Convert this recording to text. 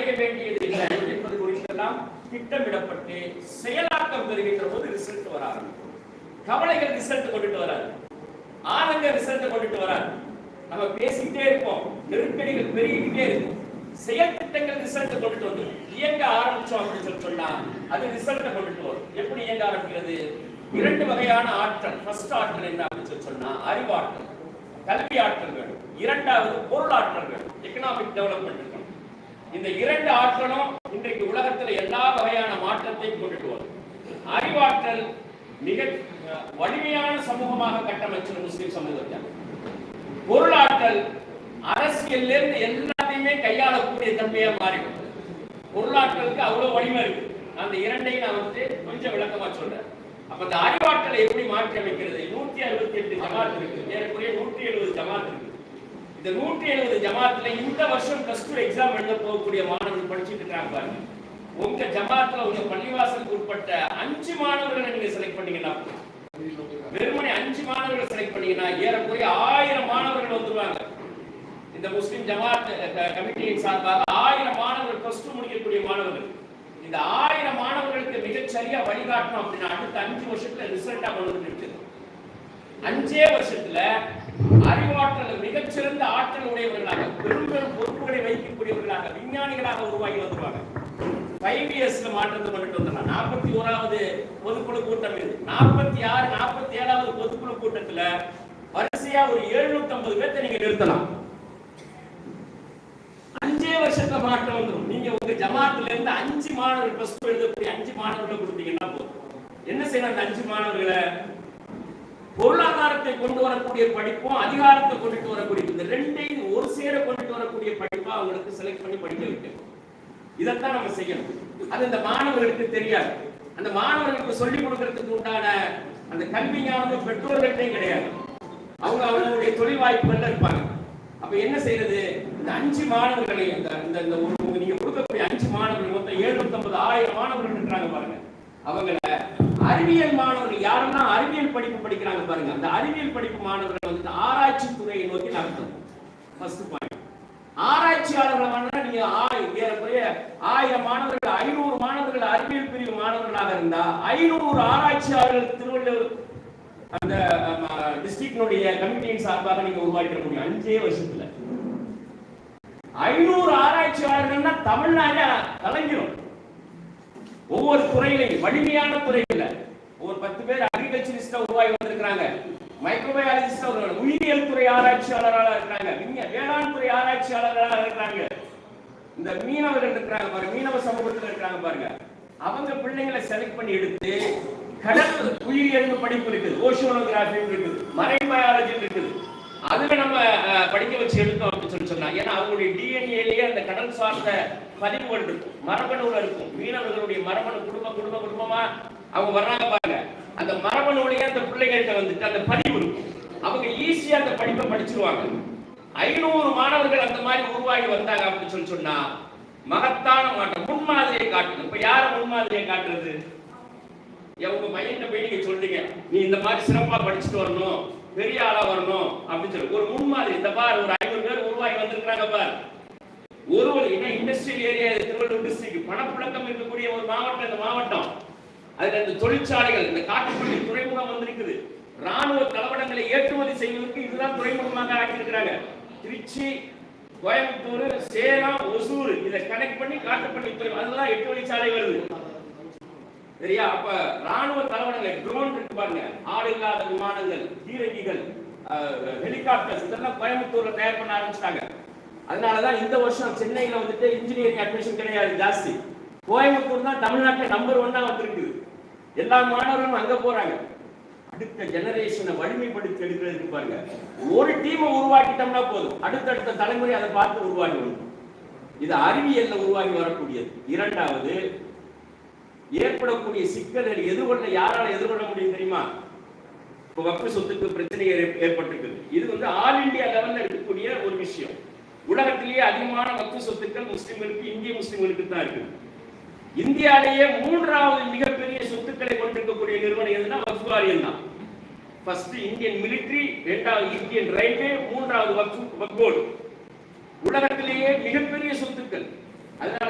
அடைய வேண்டியது என்ன என்பது குறித்தெல்லாம் திட்டமிடப்பட்டு செயலாக்கம் பெறுகின்ற போது ரிசல்ட் வர ஆரம்பிக்கும் கவலைகள் ரிசல்ட் கொண்டுட்டு வராது. ஆனந்த ரிசல்ட் கொண்டுட்டு வராது. நம்ம பேசிக்கிட்டே இருப்போம். நெருக்கடிகள் பெருகிக்கிட்டே இருக்கும். செயல் திட்டங்கள் ரிசல்ட் கொண்டுட்டு வந்து இயங்க ஆரம்பிச்சோம் அப்படின்னு சொல்லி சொன்னா அது ரிசல்ட் கொண்டுட்டு வரும். எப்படி இயங்க ஆரம்பிக்கிறது? இரண்டு வகையான ஆற்றல். ஃபர்ஸ்ட் ஆற்றல் என்ன அப்படின்னு சொல்லி சொன்னா அறிவாற்றல் கல்வி ஆற்றல் வேணும் இரண்டாவது பொருளாற்றல் வேணும் எக்கனாமிக் டெவலப்மெண்ட் இருக்கணும் இந்த இரண்டு ஆற்றலும் இன்றைக்கு உலகத்துல எல்லா வகையான மாற்றத்தையும் கொண்டுட்டு வரும் அறிவாற்றல் மிக வலிமையான சமூகமாக கட்டமைச்சது முஸ்லிம் சமூகத்தை பொருளாற்றல் அரசியல்ல இருந்து எல்லாத்தையுமே கையாளக்கூடிய தன்மையா மாறிவிட்டது. பொருளாற்றலுக்கு அவ்வளவு வலிமை இருக்கு. அந்த இரண்டையும் நான் வந்து கொஞ்சம் விளக்கமா சொல்றேன். அப்ப இந்த அறிவாற்றலை எப்படி மாற்றி அமைக்கிறது நூத்தி அறுபத்தி எட்டு ஜமாத் இருக்கு. ஏறக்குறைய நூற்றி எழுபது ஜமாத் இருக்கு. இந்த நூற்றி எழுபது ஜமாத்துல இந்த வருஷம் பிளஸ் டூ எக்ஸாம் எழுத போகக்கூடிய மாணவர்கள் படிச்சுட்டு இருக்காங்க பாருங்க. உங்க ஜமாத்துல உங்க பள்ளிவாசலுக்கு உட்பட்ட அஞ்சு மாணவர்களை நீங்க செலக்ட் பண்ணீங்கன்னா வெறுமனே அஞ்சு மாணவர்கள் செலக்ட் பண்ணீங்கன்னா ஏறக்குறைய ஆயிரம் மாணவர்கள் வந்துருவாங்க. இந்த முஸ்லிம் ஜமாத் கமிட்டியின் சார்பாக ஆயிரம் மாணவர்கள் பிளஸ் டூ முடிக்கக்கூடிய மாணவர்கள். இந்த ஆயிரம் மாணவர்களுக்கு மிகச்சரியா வழிகாட்டணும் அப்படின்னா அடுத்த அஞ்சு வருஷத்துல ரிசல்ட்டா கொண்டு வந்து அஞ்சே வருஷத்துல ஃபைவ் இயர்ஸ்ல மாற்றத்தை கொண்டுட்டு வந்துடலாம் நாற்பத்தி ஓராவது பொதுக்குழு கூட்டம் இது. நாற்பத்தி ஆறு நாற்பத்தி ஏழாவது பொதுக்குழு கூட்டத்துல வரிசையா ஒரு எழுநூத்தி ஐம்பது பேர்த்த நீங்க நிறுத்தலாம். அஞ்சே வருஷத்துல மாற்றம் வந்துடும் நீங்க உங்க ஜமாத்துல இருந்து அஞ்சு மாணவர்கள் பிளஸ் டூ எழுதக்கூடிய அஞ்சு மாணவர்களை கொடுத்தீங்கன்னா போதும். என்ன செய்யணும் அந்த அஞ்சு மாணவர்களை? பொருளாதாரத்தை கொண்டு வரக்கூடிய படிப்பும் அதிகாரத்தை கொண்டுட்டு வரக்கூடிய இந்த ரெண்டையும் ஒரு சேர கொண்டுட்டு வரக்கூடிய படிப்பா அவங்களுக்கு செலக்ட் பண்ணி படிக்க வைக்கணும். இதைத்தான் நம்ம செய்யணும். அது இந்த மாணவர்களுக்கு தெரியாது. அந்த மாணவர்களுக்கு சொல்லிக் கொடுக்கறதுக்கு உண்டான அந்த கல்வி ஞானம் பெற்றோர்கள்ட்டையும் கிடையாது. அவங்க அவங்களுடைய தொழில் வாய்ப்புகள்ல இருப்பாங்க. அப்ப என்ன செய்யறது? இந்த அஞ்சு மாணவர்களை இந்த இந்த இந்த ஒரு- நீங்க கொடுக்கக்கூடிய அஞ்சு மாணவர்கள் மொத்தம் எழுநூத்தி ஆயிரம் மாணவர்கள் இருக்கிறாங்க பாருங்க. அவங்கள அறிவியல் மாணவர்கள் யாரெல்லாம் அறிவியல் படிப்பு படிக்கிறாங்க பாருங்க அந்த அறிவியல் படிப்பு மாணவர்கள் வந்து ஆராய்ச்சி துறையை நோக்கி நடத்தணும் ஃபர்ஸ்ட் பாயிண்ட் ஆராய்ச்சியாளர்கள் நீங்க ஏறக்குறைய ஆயிரம் மாணவர்கள் ஐநூறு மாணவர்கள் அறிவியல் பிரிவு மாணவர்களாக இருந்தா ஐநூறு ஆராய்ச்சியாளர்கள் திருவள்ளுவர் அந்த டிஸ்ட்ரிக்டினுடைய கமிட்டியின் சார்பாக நீங்க உருவாக்கிட முடியும். அஞ்சே வருஷத்துல. ஐநூறு ஆராய்ச்சியாளர்கள்னா தமிழ்நாடு கலைஞரும். ஒவ்வொரு துறையிலையும் வலிமையான துறையில. ஒரு பத்து பேர் அக்ரிகல்ச்சரிஸ்டா உருவாகி வந்திருக்கிறாங்க. மைக்ரோபயாலஜிஸ்ட் அவர்கள் உயிரியல் துறை ஆராய்ச்சியாளர்களாக இருக்கிறாங்க. வேளாண் துறை ஆராய்ச்சியாளர்களாக இருக்கிறாங்க. இந்த மீனவர்கள் இருக்கிறாங்க பாருங்க. மீனவ சமூகத்தில் இருக்கிறாங்க பாருங்க. அவங்க பிள்ளைங்களை செலக்ட் பண்ணி எடுத்து கடல் உயிரியல் படிப்பு இருக்குது. ஓஷோனோகிராஃபி இருக்குது. மரைன் பயாலஜி இருக்குது. அதுல நம்ம படிக்க வச்சு எடுத்தோம் அப்படின்னு சொல்லி சொன்னா ஏன்னா அவங்களுடைய டிஎன்ஏலயே அந்த கடல் சார்ந்த பதிவுகள் இருக்கும். மரபணுல இருக்கும். மீனவர்களுடைய மரபணு குடும்ப குடும்ப குடும்பமா அவங்க வர்றாங்க அந்த மரபணு வழியா அந்த பிள்ளைகள்கிட்ட வந்துட்டு அந்த பதிவு இருக்கும். அவங்க ஈஸியா அந்த படிப்பை படிச்சிருவாங்க. ஐநூறு மாணவர்கள் அந்த மாதிரி உருவாகி வந்தாங்க அப்படின்னு சொல்லி சொன்னா மகத்தான மாற்றம். முன்மாதிரியை காட்டணும் இப்ப யார முன்மாதிரியை காட்டுறது? உங்க பையன்கிட்ட போய் நீங்க சொல்றீங்க நீ இந்த மாதிரி சிறப்பா படிச்சுட்டு வரணும். பெரிய ஆளா வரணும் அப்படின்னு சொல்லி. ஒரு முன்மாதிரி. இந்த பார் ஒரு ஐநூறு பேர் உருவாகி வந்திருக்காங்க பார். ஒரு ஒரு என்ன இண்டஸ்ட்ரியல் ஏரியா திருவள்ளூர் டிஸ்ட்ரிக்ட் பணப்புழக்கம் இருக்கக்கூடிய ஒரு மாவட்டம் இந்த மாவட்டம். அதுல இந்த தொழிற்சாலைகள் இந்த காட்டுக்குள்ளி துறைமுகம் வந்திருக்குது. ராணுவ கலவடங்களை ஏற்றுமதி செய்வதற்கு இதுதான் துறைமுகமாக ஆக்கியிருக்கிறாங்க. திருச்சி கோயம்புத்தூர் சேலம் ஒசூர் இதை கனெக்ட் பண்ணி காட்டுப்பள்ளி துறை அதுதான் எட்டு வழிச்சாலை வருது. சரியா? அப்ப ராணுவ தளவாடங்கள் ட்ரோன் இருக்கு பாருங்க. ஆடு இல்லாத விமானங்கள் பீரங்கிகள் ஹெலிகாப்டர்ஸ் இதெல்லாம் கோயம்புத்தூர்ல தயார் பண்ண ஆரம்பிச்சிட்டாங்க. அதனாலதான் இந்த வருஷம் சென்னையில வந்துட்டு இன்ஜினியரிங் அட்மிஷன் கிடையாது ஜாஸ்தி. கோயம்புத்தூர் தான் தமிழ்நாட்டில் நம்பர் ஒன்னா வந்திருக்குது. எல்லா மாணவர்களும் அங்க போறாங்க. அடுத்த ஜெனரேஷனை வலிமைப்படுத்தி எடுக்கிறதுக்கு பாருங்க. ஒரு டீமை உருவாக்கிட்டோம்னா போதும். அடுத்தடுத்த தலைமுறை அதை பார்த்து உருவாகி வரும் இது அறிவியல்ல உருவாகி வரக்கூடியது. இரண்டாவது ஏற்படக்கூடிய சிக்கல்கள் எதிர்கொள்ள யாரால எதிர்கொள்ள முடியும் தெரியுமா? இப்போ வக்ஃபு சொத்துக்கு பிரச்சனை ஏற்பட்டிருக்குது. இது வந்து ஆல் இந்தியா லெவல்ல இருக்கக்கூடிய ஒரு விஷயம். உலகத்திலேயே அதிகமான வக்கு சொத்துக்கள் முஸ்லிம்களுக்கு இந்திய முஸ்லிம்களுக்கு தான் இருக்குது. இந்தியாலேயே மூன்றாவது மிக மிகப்பெரிய சொத்துக்களை கொண்டிருக்கக்கூடிய நிறுவனம் எதுனா வக்ஃபு வாரியம் தான். ஃபர்ஸ்ட் இந்தியன் மிலிட்டரி இரண்டாவது இந்தியன் ரயில்வே மூன்றாவது வக்ஃபு வக்ஃப் போர்டு உலகத்திலேயே மிகப்பெரிய சொத்துக்கள். அதனால